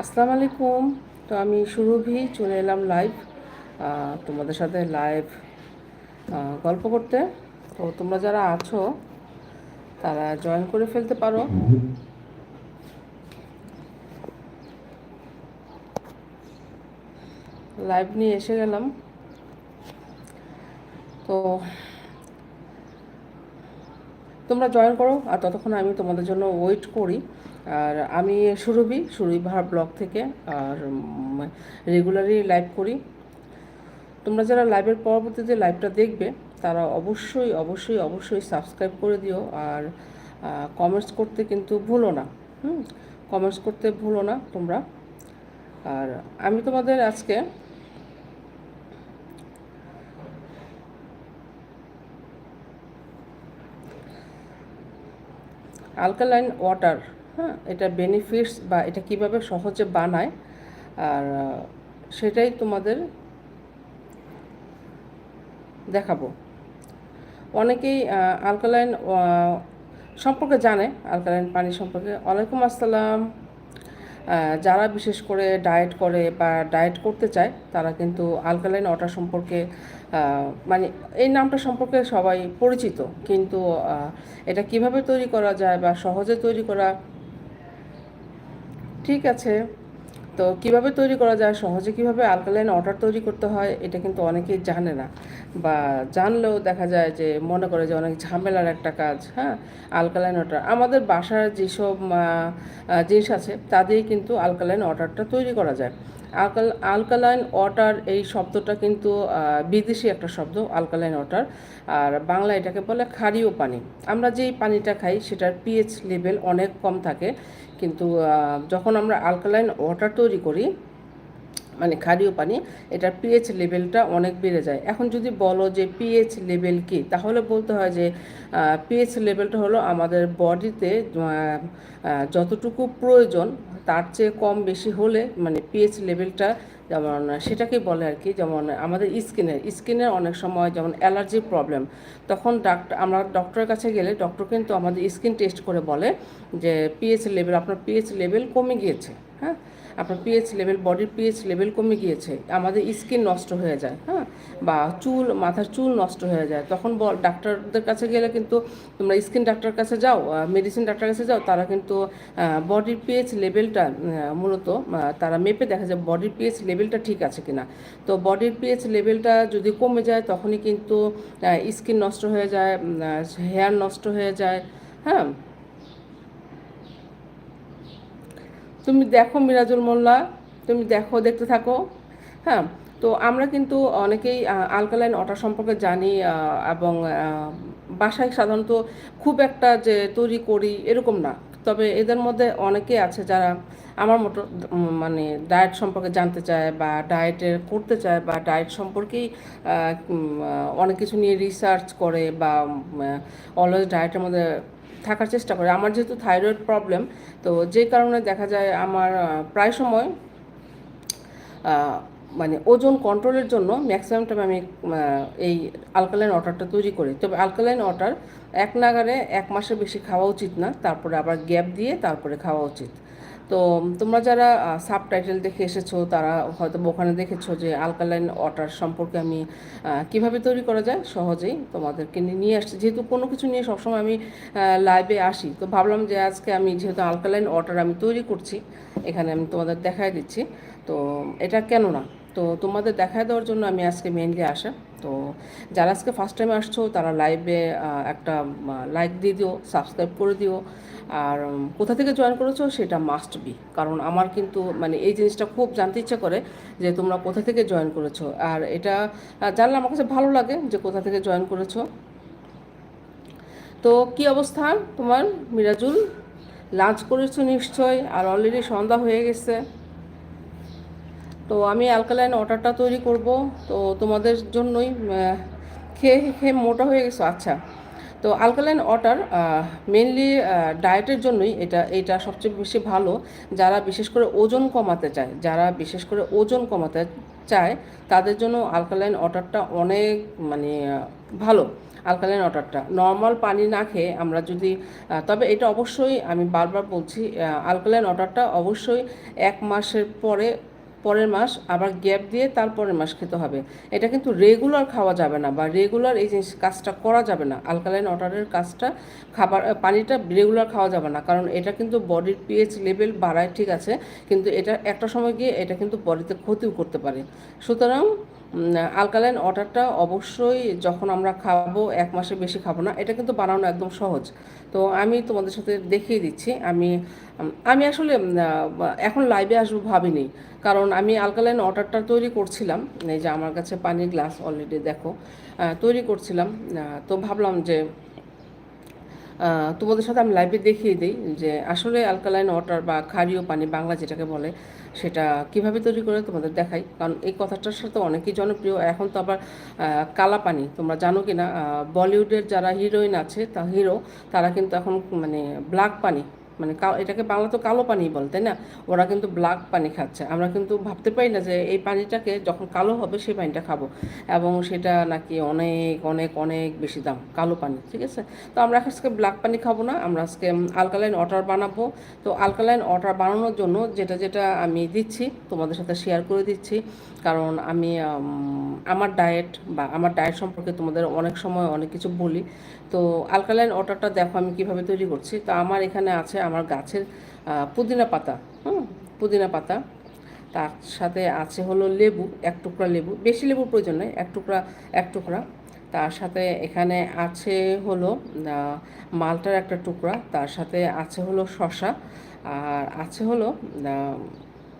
আসসালামু আলাইকুম। তো আমি সুরভি, চলে এলাম লাইভ তোমাদের সাথে লাইভ গল্প করতে। তো তোমরা যারা আছো, তারা জয়েন করে ফেলতে পারো। লাইভ নিয়ে এসে গেলাম। তো তোমরা জয়েন করো, আর ততক্ষণ আমি তোমাদের জন্য ওয়েট করি। আর আমি সুরভি সুরভি ভার ব্লগ থেকে আর রেগুলারই লাইভ করি। তোমরা যারা লাইভের পরবর্তীতে লাইভটা দেখবে, তারা অবশ্যই অবশ্যই অবশ্যই সাবস্ক্রাইব করে দিও। আর কমেন্টস করতে কিন্তু ভুলো না। হুম কমেন্টস করতে ভুলো না তোমরা। আর আমি তোমাদের আজকে আলকালাইন ওয়াটার হ্যাঁ এটা বেনিফিটস বা এটা কীভাবে সহজে বানায়, আর সেটাই তোমাদের দেখাবো। অনেকেই আলকালাইন সম্পর্কে জানে আলকালাইন পানি সম্পর্কে। ওয়ালাইকুম আসসালাম। যারা বিশেষ করে ডায়েট করে বা ডায়েট করতে চায়, তারা কিন্তু আলকালাইন ওয়াটার সম্পর্কে মানে এই নামটা সম্পর্কে সবাই পরিচিত। কিন্তু এটা কীভাবে তৈরি করা যায় বা সহজে তৈরি করা ঠিক আছে। তো কীভাবে তৈরি করা যায়, সহজে কীভাবে আলকালাইন ওয়াটার তৈরি করতে হয়, এটা কিন্তু অনেকেই জানে না। বা জানলেও দেখা যায় যে, মনে করে যে অনেক ঝামেলার একটা কাজ হ্যাঁ? আলকালাইন ওয়াটার আমাদের বাসার যেসব জিনিস আছে, তা দিয়েই কিন্তু আলকালাইন অর্ডারটা তৈরি করা যায়। আলকাল আলকালাইন ওয়াটার এই শব্দটা কিন্তু বিদেশি একটা শব্দ আলকালাইন ওয়াটার আর বাংলা এটাকে বলে ক্ষারীয় পানি। আমরা যেই পানিটা খাই, সেটার পিএইচ লেভেল অনেক কম থাকে। কিন্তু যখন আমরা আলকালাইন ওয়াটার তৈরি করি মানে ক্ষারীয় পানি, এটার পিএইচ লেভেলটা অনেক বেড়ে যায়। এখন যদি বলো যে পিএইচ লেভেল কি, তাহলে বলতে হয় যে পিএইচ লেভেলটা হলো আমাদের বডিতে যতটুকু প্রয়োজন, তার চেয়ে কম বেশি হলে মানে পিএইচ লেভেলটা যেমন, সেটাকেই বলে আর কি, যেমন, আমাদের স্কিনের স্কিনের অনেক সময় যেমন অ্যালার্জি প্রবলেম, তখন ডাক্তার আমরা ডক্টরের কাছে গেলে ডক্টর কিন্তু আমাদের স্কিন টেস্ট করে বলে যে পিএইচ লেভেল আপনার পিএইচ লেভেল কমে গিয়েছে হ্যাঁ? আপনার পিএইচ লেভেল বডির পিএইচ লেভেল কমে গিয়েছে, আমাদের স্কিন নষ্ট হয়ে যায় হ্যাঁ? বা চুল, মাথার চুল নষ্ট হয়ে যায়। তখন ডাক্তারদের কাছে গেলে কিন্তু তোমরা স্কিন ডাক্তারের কাছে যাও মেডিসিন ডাক্তারের কাছে যাও, তারা কিন্তু বডির পিএইচ লেভেলটা মূলত তারা মেপে দেখা যায় বডির পিএইচ লেভেলটা ঠিক আছে কিনা। তো বডির পিএইচ লেভেলটা যদি কমে যায়, তখনই কিন্তু স্কিন নষ্ট হয়ে যায় হেয়ার নষ্ট হয়ে যায় হ্যাঁ? তুমি দেখো মিরাজুল মোল্লা, তুমি দেখো, দেখতে থাকো। হ্যাঁ তো আমরা কিন্তু অনেকেই আলকালাইন ওয়াটার সম্পর্কে জানি এবং বাসায় সাধারণত খুব একটা যে তৈরি করি এরকম না। তবে এদের মধ্যে অনেকে আছে যারা আমার মতো মানে ডায়েট সম্পর্কে জানতে চায় বা ডায়েটে করতে চায় বা ডায়েট সম্পর্কেই অনেক কিছু নিয়ে রিসার্চ করে বা অলওয়েজ ডায়েটের মধ্যে থাকার চেষ্টা করে। আমার যেহেতু থাইরয়েড প্রবলেম তো যে কারণে দেখা যায় আমার প্রায় সময় মানে ওজন কন্ট্রোলের জন্য ম্যাক্সিমাম টাইম আমি এই আলকালাইন অর্ডারটা তৈরি করি। তবে আলকালাইন অর্ডার এক নাগারে এক মাসের বেশি খাওয়া উচিত না, তারপরে আবার গ্যাপ দিয়ে তারপরে খাওয়া উচিত। তো তোমরা যারা সাব টাইটেল দেখে এসেছ, তারা হয়তো ওখানে দেখেছ যে আলকালাইন ওয়াটার সম্পর্কে আমি কীভাবে তৈরি করা যায় সহজেই তোমাদেরকে নিয়ে আসছি। যেহেতু কোনো কিছু নিয়ে সবসময় আমি লাইভে আসি, তো ভাবলাম যে আজকে আমি যেহেতু আলকালাইন ওয়াটার আমি তৈরি করছি, এখানে আমি তোমাদের দেখাই দিচ্ছি। তো এটা কেন না? তো তোমাদের দেখায় দেওয়ার জন্য আমি আজকে মেনলি আসা। তো যারা আজকে ফার্স্ট টাইম আসছো, তারা লাইভে একটা লাইক দিয়ে দিও সাবস্ক্রাইব করে দিও। আর কোথা থেকে জয়েন করেছ সেটা মাস্ট বি কারণ আমার কিন্তু মানে এই জিনিসটা খুব জানতে ইচ্ছা করে যে তোমরা কোথা থেকে জয়েন করেছ। আর এটা জানলে আমার কাছে ভালো লাগে যে কোথা থেকে জয়েন করেছ। তো কি অবস্থা তোমার? মিরাজুল? লাঞ্চ করেছ নিশ্চয় আর অলরেডি সন্ধ্যা হয়ে গেছে। তো আমি অ্যালকালাইন ওয়াটারটা তৈরি করব। তো তোমাদের জন্যই খেয়ে খেয়ে মোটা হয়ে গেছো আচ্ছা। তো আলকালাইন ওয়াটার মেনলি ডায়েটের জন্যই এটা এটা সবচেয়ে বেশি ভালো। যারা বিশেষ করে ওজন কমাতে চায়, যারা বিশেষ করে ওজন কমাতে চায়, তাদের জন্য আলকালাইন ওয়াটারটা অনেক মানে ভালো আলকালাইন ওয়াটারটা নর্মাল পানি না খেয়ে আমরা যদি তবে এটা অবশ্যই আমি বারবার বলছি আলকালাইন ওয়াটারটা অবশ্যই এক মাসের পরে পরের মাস, আবার গ্যাপ দিয়ে তার পরের মাস খেতে হবে। এটা কিন্তু রেগুলার খাওয়া যাবে না বা রেগুলার এই জিনিস কাজটা করা যাবে না। আলকালাইন ওয়াটারের কাজটা খাবার পানিটা রেগুলার খাওয়া যাবে না। কারণ এটা কিন্তু বডির পিএইচ লেভেল বাড়ায়, ঠিক আছে? কিন্তু এটা একটা সময় গিয়ে এটা কিন্তু বডিতে ক্ষতিও করতে পারে। সুতরাং আলকালাইন ওয়াটারটা অবশ্যই যখন আমরা খাব, এক মাসের বেশি খাব না, এটা কিন্তু বানানো একদম সহজ। তো আমি তোমাদের সাথে দেখিয়ে দিচ্ছি। আমি আমি আসলে এখন লাইভে আসব ভাবিনি। কারণ আমি আলকালাইন ওয়াটারটা তৈরি করছিলাম। এই যে আমার কাছে পানির গ্লাস অলরেডি দেখো। তৈরি করছিলাম। তো ভাবলাম যে তোমাদের সাথে আমি লাইভে দেখিয়ে দিই যে আসলে অ্যালকালাইন ওয়াটার বা ক্ষারীয় পানি বাংলা যেটাকে বলে সেটা কীভাবে তৈরি করে তোমাদের দেখাই। কারণ এই কথাটার সাথে অনেকেই জনপ্রিয়। এখন তো আবার কালা পানি তোমরা জানো কি না বলিউডের যারা হিরোইন আছে, তা হিরো, তারা কিন্তু এখন মানে ব্ল্যাক পানি মানে এটাকে বাংলা তো কালো পানি বলে, তাই না? ওরা কিন্তু ব্ল্যাক পানি খাচ্ছে। আমরা কিন্তু ভাবতে পারি না যে এই পানিটাকে যখন কালো হবে সেই পানিটা খাব। এবং সেটা নাকি অনেক অনেক অনেক বেশি দাম, কালো পানি, ঠিক আছে? তো আমরা আজকে ব্ল্যাক পানি খাব না, আমরা আজকে আলকালাইন ওয়াটার বানাবো। তো আলকালাইন ওয়াটার বানানোর জন্য যেটা যেটা আমি দিচ্ছি, তোমাদের সাথে শেয়ার করে দিচ্ছি। কারণ আমি আমার ডায়েট বা আমার ডায়েট সম্পর্কে তোমাদের অনেক সময় অনেক কিছু বলি। তো আলকালাইন ওয়াটারটা দেখো আমি কীভাবে তৈরি করছি। তো আমার এখানে আছে আমার গাছের পুদিনা পাতা, হুম, পুদিনা পাতা। তার সাথে আছে হলো লেবু, এক টুকরা লেবু, বেশি লেবুর প্রয়োজন নেই, এক টুকরা এক টুকরা। তার সাথে এখানে আছে হলো মালটার একটা টুকরা, তার সাথে আছে হলো শশা আর আছে হলো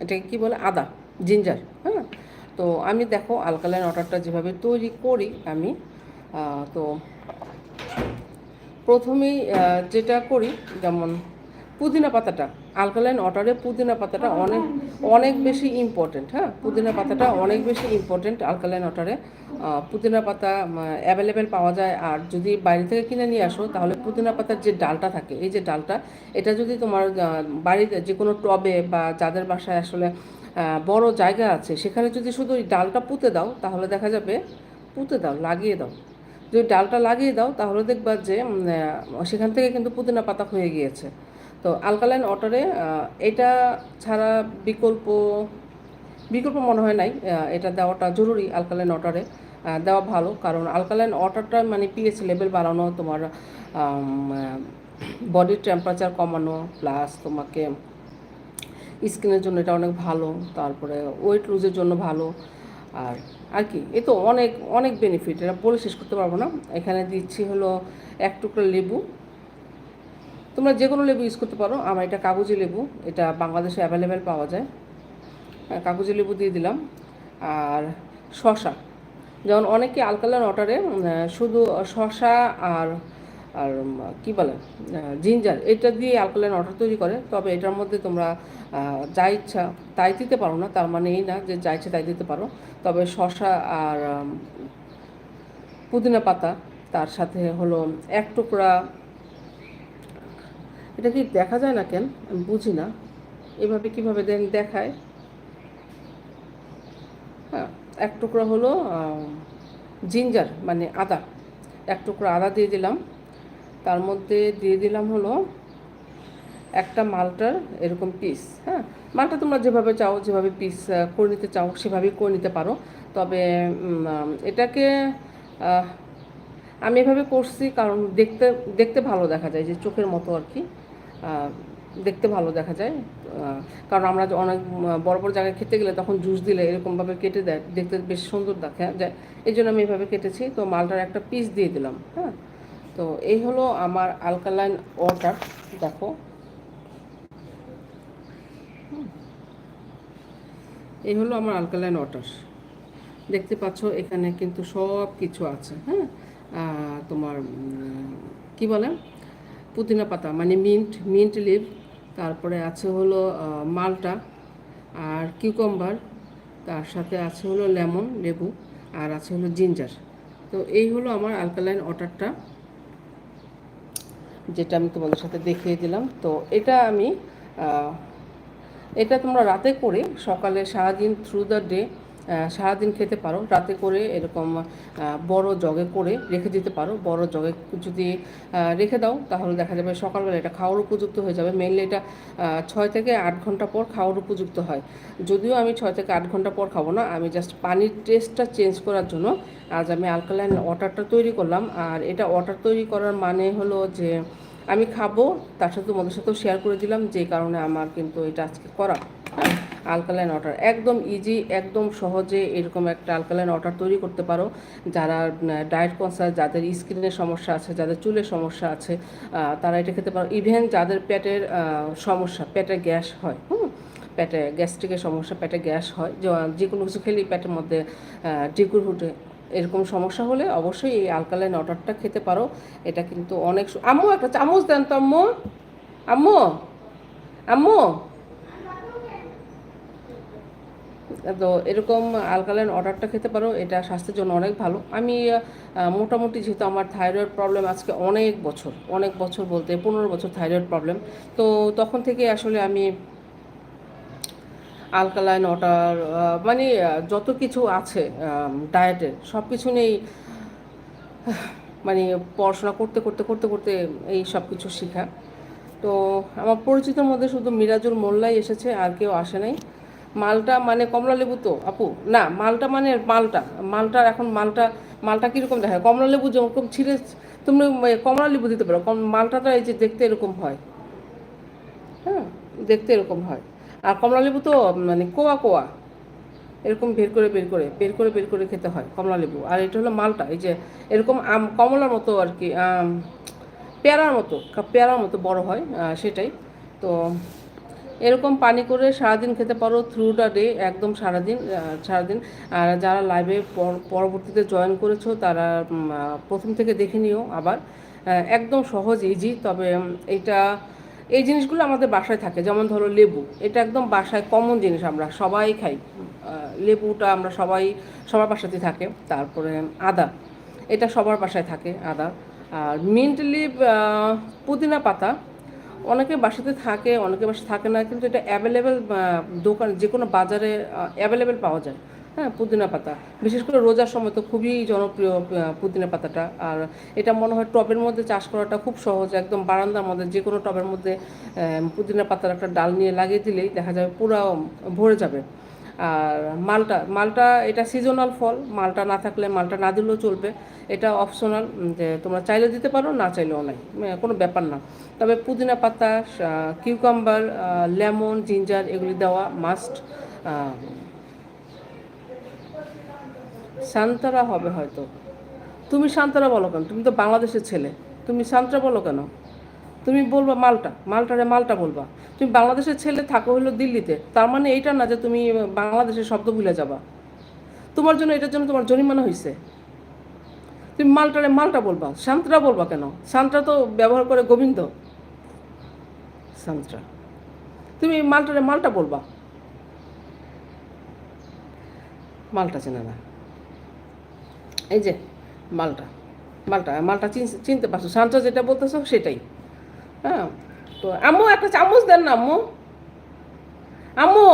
এটাকে কি বলে, আদা, জিঞ্জার হ্যাঁ। তো আমি দেখো আলকালাইন অর্ডারটা যেভাবে তৈরি করি আমি তো প্রথমেই যেটা করি, যেমন পুদিনা পাতাটা আলকালাইন ওয়াটারে পুদিনা পাতাটা অনেক অনেক বেশি ইম্পর্টেন্ট হ্যাঁ? পুদিনা পাতাটা অনেক বেশি ইম্পর্টেন্ট আলকালাইন ওয়াটারে পুদিনা পাতা অ্যাভেলেবেল পাওয়া যায়। আর যদি বাইরে থেকে কিনে নিয়ে আসো, তাহলে পুদিনা পাতার যে ডালটা থাকে, এই যে ডালটা, এটা যদি তোমার বাড়িতে যে কোনো টবে বা যাদের বাসায় আসলে বড় জায়গা আছে, সেখানে যদি শুধু ওই ডালটা পুঁতে দাও, তাহলে দেখা যাবে পুঁতে দাও, লাগিয়ে দাও। যদি ডালটা লাগিয়ে দাও, তাহলে দেখবা যে সেখান থেকে কিন্তু পুদিনা পাতা হয়ে গিয়েছে। তো আলকালাইন ওয়াটারে এটা ছাড়া বিকল্প বিকল্প মনে হয় নাই এটা দেওয়াটা জরুরি আলকালাইন ওয়াটারে দেওয়া ভালো, কারণ আলকালাইন ওয়াটারটা মানে পিএইচ লেভেল বাড়ানো, তোমার বডির টেম্পারেচার কমানো প্লাস তোমাকে স্কিনের জন্য এটা অনেক ভালো, তারপরে ওয়েট লুজের জন্য ভালো, আর আর কি, এ তো অনেক অনেক বেনিফিট এটা বলে শেষ করতে পারব না। এখানে দিচ্ছি হলো এক টুকরা লেবু তোমরা যে কোনো লেবু ইউজ করতে পারো। আমার এটা কাগজি লেবু এটা বাংলাদেশে অ্যাভেলেবেল পাওয়া যায়। হ্যাঁ, কাগজি লেবু দিয়ে দিলাম। আর শশা যেমন অনেকে আলকালার ওয়াটারে শুধু শশা আর আর কি বলে জিঞ্জার এটা দিয়ে অ্যালকোলাইন ওয়াটার তৈরি করে। তবে এটার মধ্যে তোমরা যা ইচ্ছা তাই দিতে পারো না। তার মানে এই না যে যা ইচ্ছা তাই দিতে পারো। তবে শশা আর পুদিনা পাতা তার সাথে হলো এক টুকরা এটা কি দেখা যায় না কেন? আমি বুঝি না। এভাবে কীভাবে দেন দেখায়? হ্যাঁ এক টুকরা হলো জিঞ্জার মানে আদা। এক টুকরা আদা দিয়ে দিলাম। তার মধ্যে দিয়ে দিলাম হলো একটা মালটার এরকম পিস হ্যাঁ? মালটা তোমরা যেভাবে চাও, যেভাবে পিস করে নিতে চাও, সেভাবেই করে নিতে পারো। তবে এটাকে আমি এভাবে করছি কারণ দেখতে দেখতে ভালো দেখা যায়, যে চোখের মতো আর কি। দেখতে ভালো দেখা যায়। কারণ আমরা অনেক বড় বড় জায়গায় খেতে গেলে তখন জুস দিলে এরকমভাবে কেটে দেয়। দেখতে বেশ সুন্দর দেখা যায়। এই জন্য আমি এভাবে কেটেছি। তো মালটার একটা পিস দিয়ে দিলাম হ্যাঁ। তো এই হলো আমার আলকালাইন ওয়াটার দেখো। এই হলো আমার আলকালাইন ওয়াটার দেখতে পাচ্ছ এখানে কিন্তু সব কিছু আছে হ্যাঁ। তোমার কি বলে? পুদিনা পাতা মানে মিন্ট মিন্ট লিভ, তারপরে আছে হলো মালটা আর কিউকম্বার, তার সাথে আছে হলো লেমন, লেবু আর আছে হলো জিঞ্জার। তো এই হলো আমার আলকালাইন ওয়াটারটা যেটা আমি তোমাদের সাথে দেখিয়ে দিলাম। তো এটা আমি এটা তোমরা রাতে করে সকালে সারাদিন থ্রু দ্য ডে সারাদিন খেতে পারো। রাতে করে এরকম বড় জগে করে রেখে দিতে পারো। বড় জগে যদি রেখে দাও, তাহলে দেখা যাবে সকালবেলা এটা খাওয়ার উপযুক্ত হয়ে যাবে। মেনলি এটা ছয় থেকে আট ঘণ্টা পর খাওয়ার উপযুক্ত হয়। যদিও আমি ছয় থেকে আট ঘণ্টা পর খাব না, আমি জাস্ট পানির টেস্টটা চেঞ্জ করার জন্য আজ আমি অ্যালকালাইন ওয়াটারটা তৈরি করলাম। আর এটা ওয়াটার তৈরি করার মানে হলো যে, আমি খাব, তার সাথে তোমাদের সাথেও শেয়ার করে দিলাম, যে কারণে আমার কিন্তু এটা আজকে করা। আলকালাইন ওয়াটার একদম ইজি একদম সহজে এরকম একটা আলকালাইন ওয়াটার তৈরি করতে পারো। যারা ডায়েট কনসার যাদের স্কিনের সমস্যা আছে, যাদের চুলের সমস্যা আছে তারা এটা খেতে পারো। ইভেন যাদের পেটের সমস্যা, পেটে গ্যাস হয়, হুম? পেটে গ্যাস্ট্রিকের সমস্যা, পেটে গ্যাস হয়, যে কোনো কিছু খেলেই পেটের মধ্যে ডিকুর হুটে এরকম সমস্যা হলে অবশ্যই এই আলকালাইন অর্ডারটা খেতে পারো। এটা কিন্তু অনেক আম্মু, একটা চামচ দেন তো, আম্মু। আম্মু। আম্মু। তো এরকম আলকালাইন অর্ডারটা খেতে পারো, এটা স্বাস্থ্যের জন্য অনেক ভালো। আমি মোটামুটি যেহেতু আমার থাইরয়েড প্রবলেম আজকে অনেক বছর অনেক বছর বলতে পনেরো বছর থাইরয়েড প্রবলেম তো তখন থেকে আসলে আমি আলকালাইন ওয়াটার মানে যত কিছু আছে ডায়েটের সব কিছু নেই মানে পড়াশোনা করতে করতে করতে করতে এই সব কিছু শেখা। তো আমার পরিচিতর মধ্যে শুধু মিরাজুল মোল্লাই এসেছে, আর কেউ আসে নাই। মালটা মানে কমলা লেবু তো, আপু। না, মালটা মানে মালটা। মালটার এখন মালটা মালটা কীরকম দেখায়? কমলা লেবু যেরকম ছিঁড়ে, তুমি কমলা লেবু দিতে পারো। মালটাটা এই যে দেখতে এরকম হয়। হ্যাঁ দেখতে এরকম হয়। আর কমলা লেবু তো মানে কোয়া কোয়া, এরকম বের করে বের করে বের করে বের করে খেতে হয় কমলা লেবু। আর এটা হলো মালটা, এই যে এরকম আম, কমলার মতো আর কি পেয়ারার মতো পেয়ারার মতো বড় হয় সেটাই। তো এরকম পানি করে সারাদিন খেতে পারো থ্রু দ্য ডে একদম সারাদিন সারাদিন। আর যারা লাইভে পরবর্তীতে জয়েন করেছ, তারা প্রথম থেকে দেখে নিও আবার। একদম সহজ ইজি তবে এটা, এই জিনিসগুলো আমাদের বাসায় থাকে। যেমন ধরো লেবু, এটা একদম বাসায় কমন জিনিস আমরা সবাই খাই। লেবুটা আমরা সবাই, সবার বাসাতেই থাকে। তারপরে, আদা, এটা সবার বাসায় থাকে, আদা। আর মিন্ট পুদিনা পাতা অনেকে বাসাতে থাকে, অনেকে বাসা থাকে না, কিন্তু এটা অ্যাভেলেবেল দোকান যে কোনো বাজারে অ্যাভেলেবেল পাওয়া যায়। হ্যাঁ পুদিনা পাতা। বিশেষ করে রোজার সময় তো খুবই জনপ্রিয় পুদিনা পাতাটা। আর এটা মনে হয় টবের মধ্যে চাষ করাটা খুব সহজ, একদম বারান্দার মধ্যে যে কোনো টবের মধ্যে পুদিনা পাতার একটা ডাল নিয়ে লাগিয়ে দিলেই দেখা যাবে পুরো ভরে যাবে। আর মালটা মালটা এটা সিজনাল ফল, মালটা না থাকলে মালটা না দিলেও চলবে। এটা অপশনাল যে তোমরা চাইলে দিতে পারো, না চাইলেও নাই। কোনো ব্যাপার না। তবে পুদিনা পাতা কিউকাম্বার লেমন জিঞ্জার এগুলি দেওয়া মাস্ট শান্তরা হবে হয়তো। তুমি শান্তরা বলো কেন? তুমি তো বাংলাদেশের ছেলে। তুমি শান্তরা বলো কেন? তুমি বলবা মালটা, মালটারে মালটা বলবা। তুমি বাংলাদেশের ছেলে, থাকো হলো দিল্লিতে। তার মানে এইটা না যে তুমি বাংলাদেশের শব্দ ভুলে যাবা। তোমার জন্য এটার জন্য তোমার জরিমানা হয়েছে তুমি মালটারে মালটা বলবা শান্তরা বলবা কেন? শান্তরা তো ব্যবহার করে গোবিন্দ। শান্তরা তুমি মালটারে মালটা বলবা। মালটা চেনে না। এই যে, মালটা। মালটা মালটা চিনতে পারছ। শান্ত যেটা বলতেছো সেটাই। হ্যাঁ তো আম্মু একটা চামচ দেন না আম্মু। আম্মু।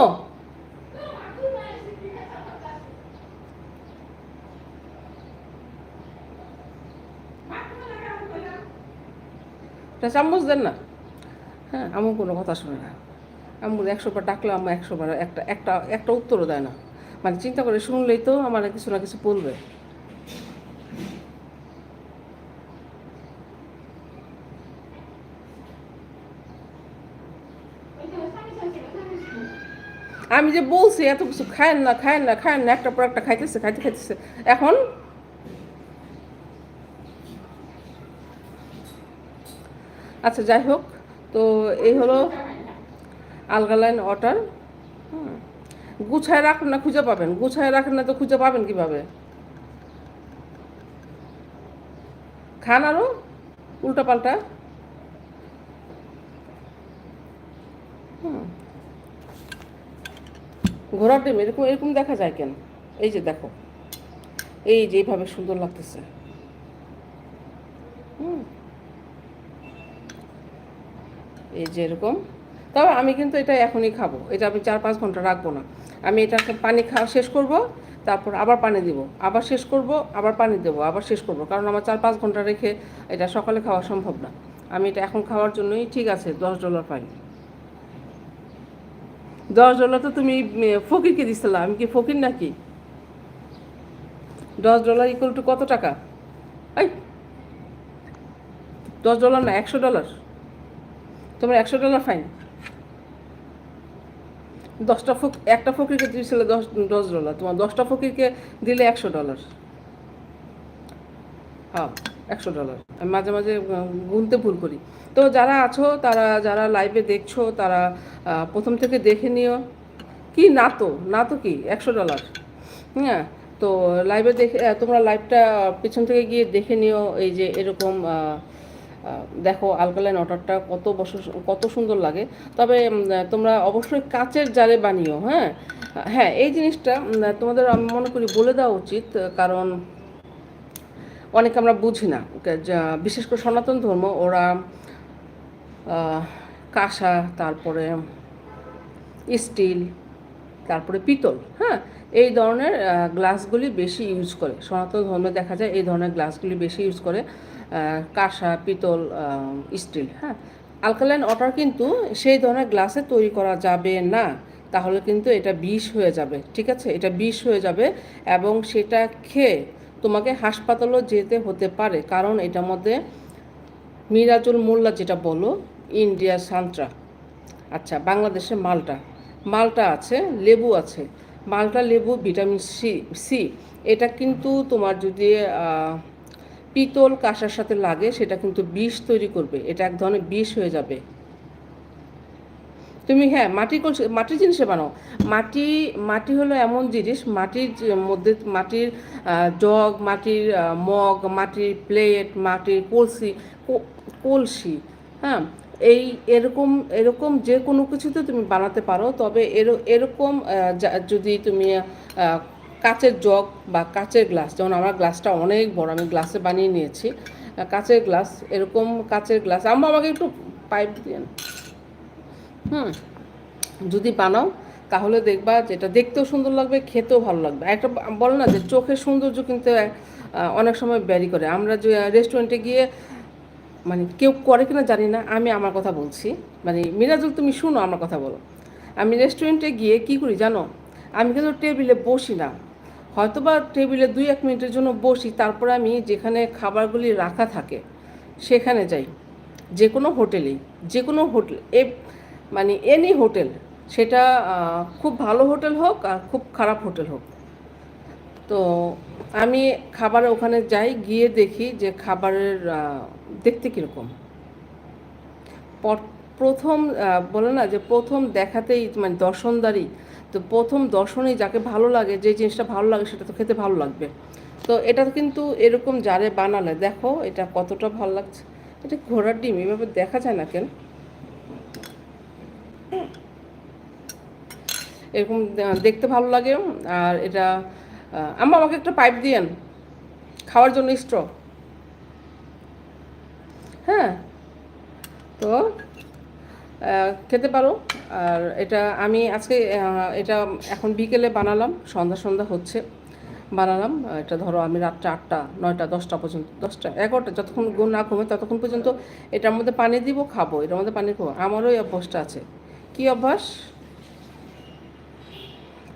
একটা চামচ দেন না। হ্যাঁ আম্মু কোনো কথা শুনে না। আম্মুর একশো বার ডাকলে আম্মু একশো বার একটা একটা একটা উত্তরও দেয় না। মানে চিন্তা করে শুনলেই তো আমার কিছু না কিছু বলবে। আমি যে বলছি, এত কিছু খায়েন না খায়েন না খায়েন না, একটা পর একটা খাইতেছে, খাইতে, খাইতেছে। এখন আচ্ছা যাই হোক, তো এই হলো আলগালাইন ওয়াটার। গুছায় রাখুন না, খুঁজে পাবেন। গুছায় রাখেন না তো খুঁজে পাবেন কীভাবে? খান আরও উল্টা পাল্টা ঘোড়ার ডিম, এরকম এরকম দেখা যায় কেন? এই যে দেখো, এই যে এইভাবে সুন্দর লাগতেছে। এই যে এরকম। তবে আমি কিন্তু এটা এখনই খাব। এটা আমি চার পাঁচ ঘণ্টা রাখব না। আমি এটা পানি খাওয়া শেষ করব, তারপর আবার পানি দিব। আবার শেষ করব, আবার পানি দেবো, আবার শেষ করব। কারণ আমার চার পাঁচ ঘণ্টা রেখে এটা সকালে খাওয়া সম্ভব না। আমি এটা এখন খাওয়ার জন্যই ঠিক আছে, দশ ডলার পাই দশ ডলার তো তুমি ফকিরকে দিচ্ছিল আমি কি ফকির নাকি? দশ ডলার ইকুয়াল টু কত টাকা? এই, দশ ডলার না, একশো ডলার তোমার একশো ডলার ফাইন দশটা ফক, একটা ফকিরকে দিয়েছিলে দশ দশ ডলার তোমার দশটা ফকিরকে দিলে একশো ডলার হ্যাঁ। একশো ডলার আমি মাঝে মাঝে গুনতে ভুল করি। তো যারা আছো, তারা, যারা লাইভে দেখছ, তারা প্রথম থেকে দেখে নিও। কি না তো? না তো কি? একশো ডলার হ্যাঁ? তো লাইভে দেখে তোমরা লাইভটা পিছন থেকে গিয়ে দেখে নিও। এই যে এরকম দেখো আলকালাইন অর্ডারটা কত বছর, কত সুন্দর লাগে। তবে তোমরা অবশ্যই কাচের জারে বানিও হ্যাঁ? হ্যাঁ এই জিনিসটা তোমাদের আমি মনে করি বলে দেওয়া উচিত, কারণ অনেক আমরা বুঝি না। বিশেষ করে সনাতন ধর্ম, ওরা কাঁসা, তারপরে স্টিল, তারপরে পিতল হ্যাঁ? এই ধরনের গ্লাসগুলি বেশি ইউজ করে। সনাতন ধর্মে দেখা যায় এই ধরনের গ্লাসগুলি বেশি ইউজ করে কাঁসা, পিতল স্টিল হ্যাঁ? আলকালাইন ওয়াটার কিন্তু সেই ধরনের গ্লাসে তৈরি করা যাবে না। তাহলে কিন্তু এটা বিষ হয়ে যাবে, ঠিক আছে? এটা বিষ হয়ে যাবে এবং সেটা খেয়ে তোমাকে হাসপাতালও যেতে হতে পারে, কারণ এটার মধ্যে মিরাজুল মোল্লা যেটা বলো, ইন্ডিয়া সান্ত্রা। আচ্ছা বাংলাদেশে মালটা। মালটা আছে, লেবু আছে। মালটা, লেবু, ভিটামিন সি সি। এটা কিন্তু তোমার যদি পিতল কাঁসার সাথে লাগে, সেটা কিন্তু বিষ তৈরি করবে। এটা এক ধরনের বিষ হয়ে যাবে। তুমি হ্যাঁ মাটির কলসি মাটির জিনিসে বানাও। মাটি মাটি হলো এমন জিনিস, মাটির মধ্যে, মাটির জগ, মাটির মগ, মাটির প্লেট মাটির কলসি কলসি হ্যাঁ? এই এরকম এরকম যে কোনো কিছুতে তুমি বানাতে পারো, তবে এর, এরকম যদি তুমি কাচের জগ বা কাচের গ্লাস, যেমন আমার গ্লাসটা অনেক বড়, আমি গ্লাসে বানিয়ে নিয়েছি কাচের গ্লাস, এরকম কাচের গ্লাস, আম্মা আমাকে একটু পাইপ দিয়ে হুম। যদি বানাও, তাহলে দেখবা যেটা দেখতেও সুন্দর লাগবে, খেতেও ভালো লাগবে। একটা বলো না যে চোখের সৌন্দর্য কিন্তু অনেক সময় ব্যারি করে। আমরা যে রেস্টুরেন্টে গিয়ে মানে কেউ করে কিনা জানি না, আমি আমার কথা বলছি। মানে মিরাজুল, তুমি শুনো আমার কথা বলো। আমি রেস্টুরেন্টে গিয়ে কি করি জানো? আমি কিন্তু টেবিলে বসি না। হয়তো বা টেবিলে দুই, এক মিনিটের জন্য বসি, তারপরে আমি যেখানে খাবারগুলি রাখা থাকে, সেখানে যাই। যে কোনো হোটেলেই যে কোনো হোটেল এ মানে এনি হোটেল সেটা খুব ভালো হোটেল হোক আর খুব খারাপ হোটেল হোক। তো আমি খাবার ওখানে যাই, গিয়ে দেখি যে খাবারের দেখতে কীরকম। পর- প্রথম বলে না যে প্রথম দেখাতেই মানে দর্শনদারি তো প্রথম দর্শনেই যাকে ভালো লাগে, যে জিনিসটা ভালো লাগে সেটা তো খেতে ভালো লাগবে। তো এটা কিন্তু এরকম জারে বানালে, দেখো এটা কতটা ভালো লাগছে। এটা ঘোড়ার ডিম, এভাবে দেখা যায় না কেন? এরকম দেখতে ভালো লাগে, আর এটা আম্মা আমাকে একটা পাইপ দিয়েন। খাওয়ার জন্য স্ট্র হ্যাঁ? তো খেতে পারো। আর এটা আমি আজকে এটা এখন বিকেলে বানালাম, সন্ধ্যা সন্ধ্যা হচ্ছে। বানালাম এটা ধরো আমি রাত্রে আটটা, নয়টা, দশটা পর্যন্ত, দশটা, এগারোটা, যতক্ষণ ঘুম না ঘুমে ততক্ষণ পর্যন্ত এটার মধ্যে পানি দিব, খাব, এটার মধ্যে পানি খাব। আমারও এই অভ্যাসটা আছে। কি অভ্যাস?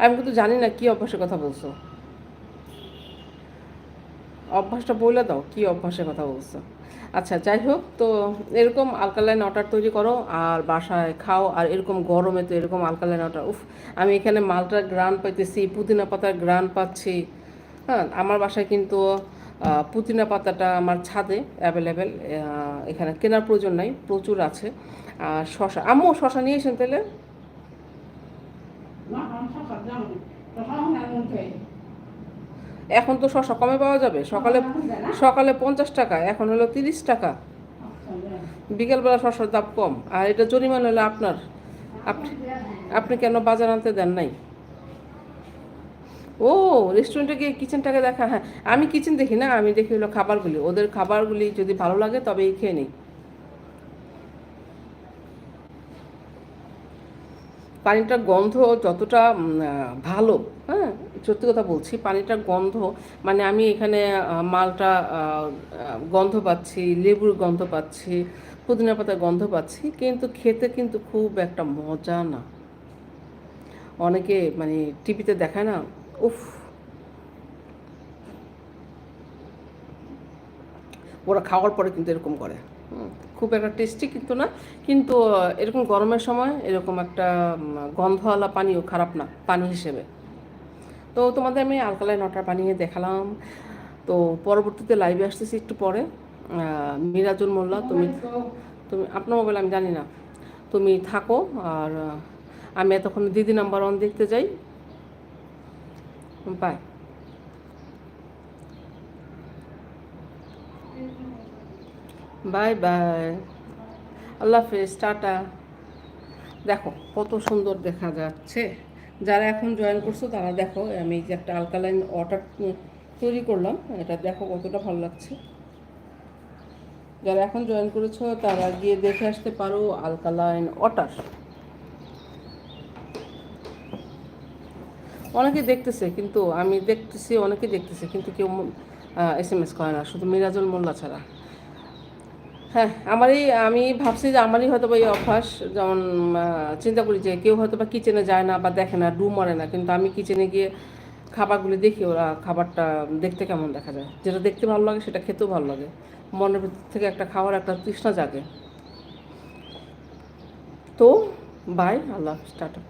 আমি কিন্তু জানি না কি অভ্যাসের কথা বলছো। অভ্যাসটা বলে দাও, কি অভ্যাসের কথা বলছো। আচ্ছা যাই হোক, তো এরকম আলকালাইন ওয়াটার তৈরি করো আর বাসায় খাও আর এরকম গরমে তো এরকম আলকালাইন ওয়াটার উফ, আমি এখানে মালটার গ্রান পাইতেছি, পুদিনা পাতার গ্রান পাচ্ছি। হ্যাঁ আমার বাসায় কিন্তু পুদিনা পাতাটা আমার ছাদে অ্যাভেলেবেল এখানে কেনার প্রয়োজন নাই, প্রচুর আছে। আর শশা। আমিও শশা নিয়ে এসেন তাহলে। এখন তো শশা কমে পাওয়া যাবে। সকালে সকালে পঞ্চাশ টাকা এখন হলো তিরিশ টাকা। বিকেলবেলা শশার দাম কম। আর এটা জরিমানা হলো আপনার। আপনি আপনি কেন বাজার আনতে দেন নাই? ও রেস্টুরেন্টে গিয়ে কিচেনটাকে দেখা হ্যাঁ আমি কিচেন দেখি না আমি দেখি হলো খাবারগুলি। ওদের খাবারগুলি যদি ভালো লাগে তবেই খেয়ে নিই। পানিটার গন্ধ যতটা ভালো হ্যাঁ? সত্যি কথা বলছি, পানিটার গন্ধ মানে আমি এখানে মালটা গন্ধ পাচ্ছি, লেবুর গন্ধ পাচ্ছি, পুদিনা পাতার গন্ধ পাচ্ছি, কিন্তু খেতে কিন্তু খুব একটা মজা না। অনেকে মানে টিভিতে দেখায় না, উফ! ওরা খাওয়ার পরে কিন্তু এরকম করে। খুব একটা টেস্টি কিন্তু না। কিন্তু এরকম গরমের সময় এরকম একটা গন্ধওয়ালা পানিও খারাপ না পানি হিসেবে। তো তোমাদের আমি আলকালাইন ওয়াটার বানিয়ে দেখালাম। তো পরবর্তীতে লাইভে আসতেছি একটু পরে। মিরাজুল মোল্লা তুমি তুমি আপনার মোবাইল আমি জানি না। তুমি থাকো আর আমি এতক্ষণ দিদি নাম্বার ওয়ান দেখতে যাই। বাই বাই বাই আল্লাহ হাফেজ, টাটা। দেখো, কত সুন্দর দেখা যাচ্ছে। যারা এখন জয়েন করছ, তারা দেখো, আমি যে একটা আলকালাইন ওয়াটার তৈরি করলাম, এটা দেখো কতটা ভালো লাগছে। যারা এখন জয়েন করেছ, তারা গিয়ে দেখে আসতে পারো আলকালাইন ওয়াটার অনেকে দেখতেছে, কিন্তু আমি দেখতেছি, অনেকে দেখতেছে, কিন্তু কেউ এস এম এস করে না, শুধু মিরাজুল মোল্লা ছাড়া। হ্যাঁ আমারই, আমি ভাবছি যে আমারই হয়তো বা এই অভ্যাস, যেমন চিন্তা করি যে কেউ হয়তো বা কিচেনে যায় না বা দেখে না ডু মরে না, কিন্তু আমি কিচেনে গিয়ে খাবারগুলি দেখি, ওরা খাবারটা দেখতে কেমন দেখা যায়? যেটা দেখতে ভালো লাগে, সেটা খেতেও ভালো লাগে। মনের ভিতর থেকে একটা খাওয়ার একটা তৃষ্ণা জাগে। তো বাই আল্লাহ টাটা।